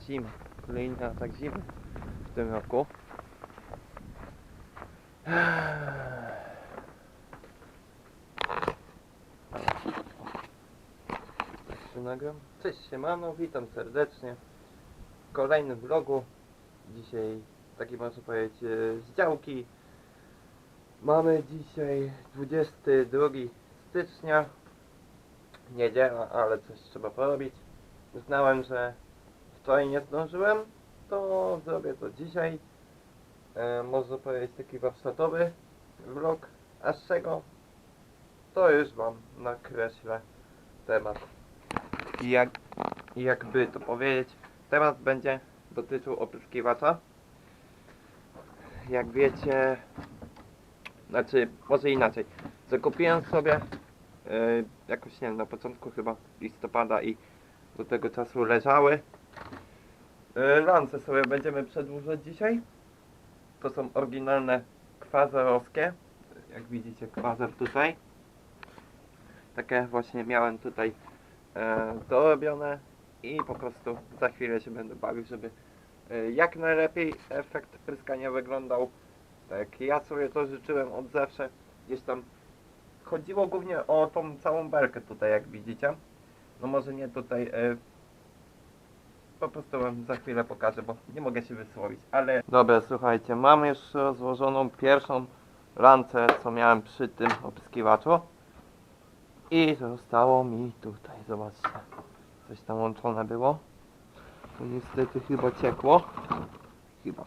Zima. Kolejny atak zimy w tym roku. Cześć siemano, witam serdecznie w kolejnym vlogu. Dzisiaj taki można powiedzieć e, z działki. Mamy dzisiaj 22 stycznia. Niedziela, ale coś trzeba porobić. Uznałem, że wczoraj nie zdążyłem, to zrobię to dzisiaj. E, można powiedzieć taki warsztatowy vlog, a z czego to już Wam nakreślę temat. I jak, jakby to powiedzieć, temat będzie dotyczył opryskiwacza. Jak wiecie, znaczy może inaczej, zakupiłem sobie e, jakoś nie wiem, na początku chyba listopada i do tego czasu leżały. E, Lance sobie będziemy przedłużać dzisiaj. To są oryginalne kwazerowskie. Jak widzicie kwazer tutaj. Takie właśnie miałem tutaj e, dorobione i po prostu za chwilę się będę bawił, żeby e, jak najlepiej efekt pryskania wyglądał. Tak, ja sobie to życzyłem od zawsze. Gdzieś tam chodziło głównie o tą całą belkę tutaj, jak widzicie. No może nie tutaj, e, po prostu wam za chwilę pokażę, bo nie mogę się wysłowić, ale... Dobra, słuchajcie, mam już rozłożoną pierwszą lancę, co miałem przy tym opryskiwaczu. I zostało mi tutaj, zobaczcie. Coś tam łączone było. To niestety chyba ciekło. Chyba.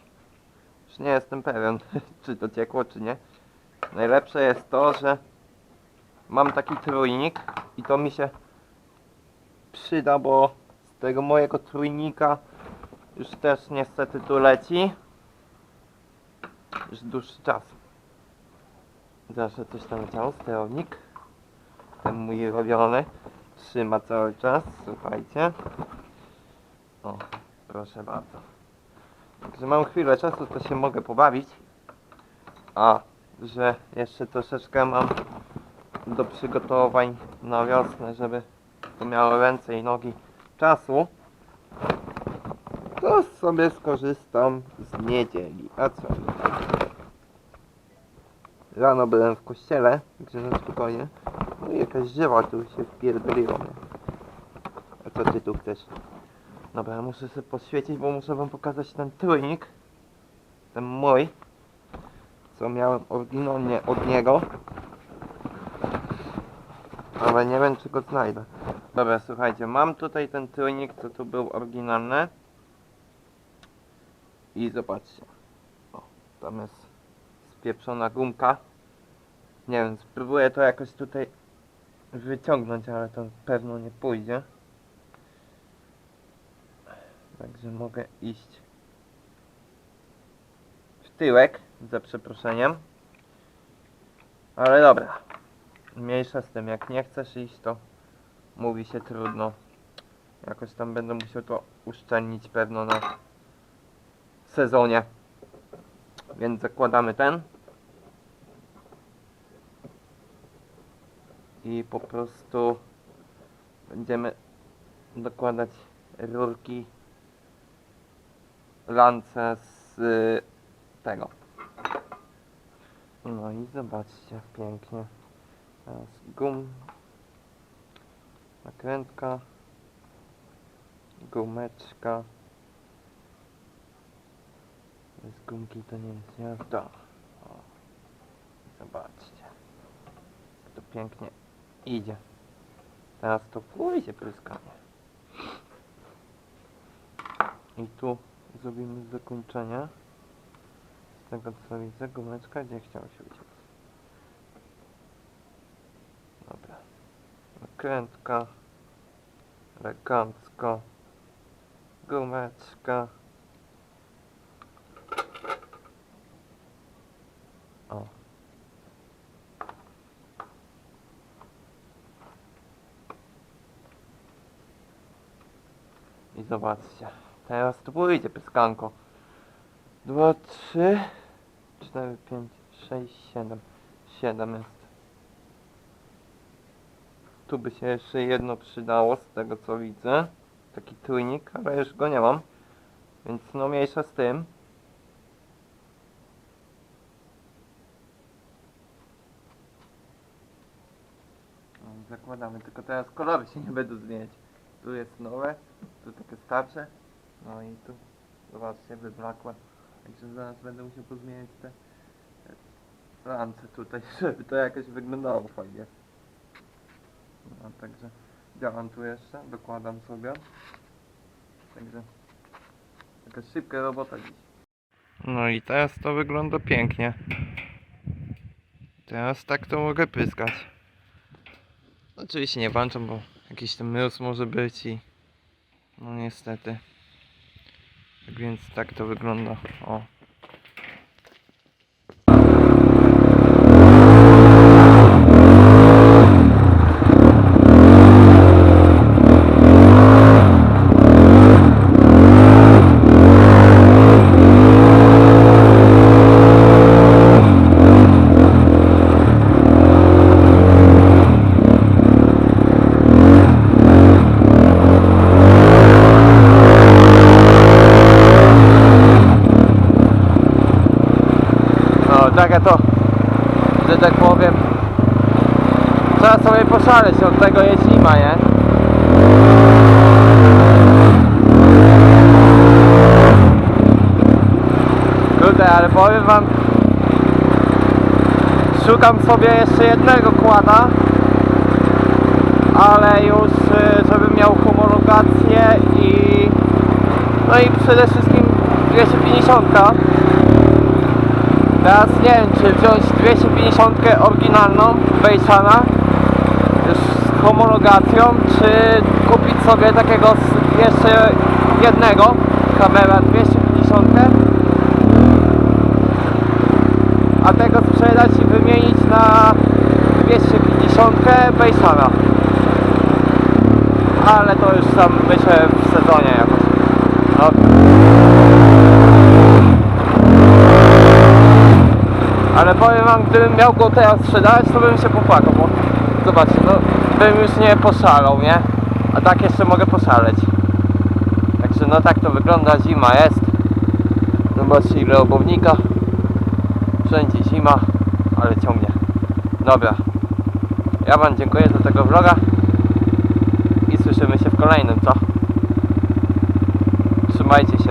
Już nie jestem pewien, czy to ciekło, czy nie. Najlepsze jest to, że mam taki trójnik i to mi się przyda, bo tego mojego trójnika już też niestety tu leci. Już dłuższy czas. Zawsze coś tam leciało, sterownik. Ten mój robiony. Trzyma cały czas, słuchajcie. O, proszę bardzo. Także mam chwilę czasu, to się mogę pobawić. A, że jeszcze troszeczkę mam do przygotowań na wiosnę, żeby to miało ręce i nogi czasu, to sobie skorzystam z niedzieli. A co? Rano byłem w kościele, gdzie na spokojnie. No i jakaś drzewa tu się wpierdoliło mnie. A co ty tu chcesz? Dobra, ja muszę sobie podświecić, bo muszę wam pokazać ten trójnik. Ten mój. Co miałem oryginalnie od niego. Ale nie wiem czy go znajdę. Dobra, słuchajcie, mam tutaj ten trójnik, co tu był oryginalny. I zobaczcie. O, tam jest spieprzona gumka. Nie wiem, spróbuję to jakoś tutaj wyciągnąć, ale to pewno nie pójdzie. Także mogę iść w tyłek, za przeproszeniem. Ale dobra. Mniejsza z tym, jak nie chcesz iść, to mówi się trudno. Jakoś tam będę musiał to uszczelnić pewno na sezonie. Więc zakładamy ten. I po prostu będziemy dokładać rurki lance z y, tego. No i zobaczcie, pięknie. Teraz gum, nakrętka, gumeczka. Bez gumki to nie jest jazda. O, zobaczcie. To pięknie idzie. Teraz to pójdzie pryskanie. I tu zrobimy zakończenie. Z tego co widzę, gumeczka gdzie chciał się uciec. Dobra. Nakrętka. Elegancko. Gumeczka. O. I zobaczcie. Teraz to pójdzie pyskanko. 2, 3, 4, 5, 6, 7. 7 jest. Tu by się jeszcze jedno przydało z tego co widzę. taki trójnik, ale już go nie mam. Więc no mniejsza z tym. No, zakładamy, tylko teraz kolory się nie będą zmieniać. Tu jest nowe, tu takie starsze. No i tu, zobaczcie, wyblakłe. Także zaraz będę musiał pozmieniać te lance tutaj, żeby to jakoś wyglądało fajnie. No także działam tu jeszcze, dokładam sobie. Także jakaś szybka robota dziś. No i teraz to wygląda pięknie. Teraz tak to mogę pyskać. Oczywiście nie włączam, bo jakiś ten mróz może być i no niestety. Tak więc tak to wygląda. O. No, takie to, że tak powiem, trzeba sobie poszaleć, od tego jest zima, nie? Kurde, ale powiem wam, szukam sobie jeszcze jednego kłada, ale już, y, żebym miał homologację i no i przede wszystkim 250 Teraz nie wiem, czy wziąć 250 oryginalną, już z homologacją, czy kupić sobie takiego jeszcze jednego, kamera 250, a tego sprzedać i wymienić na 250 Bejsana. Ale to już tam myślę w sezonie jakoś. No. Ale powiem wam, gdybym miał go teraz sprzedać, to bym się popłakał, bo zobaczcie, no bym już nie poszalał, nie? A tak jeszcze mogę poszaleć. Także no tak to wygląda, zima jest. Zobaczcie ile obownika. Wszędzie zima, ale ciągnie. Dobra. Ja wam dziękuję za tego vloga. I słyszymy się w kolejnym, co? Trzymajcie się.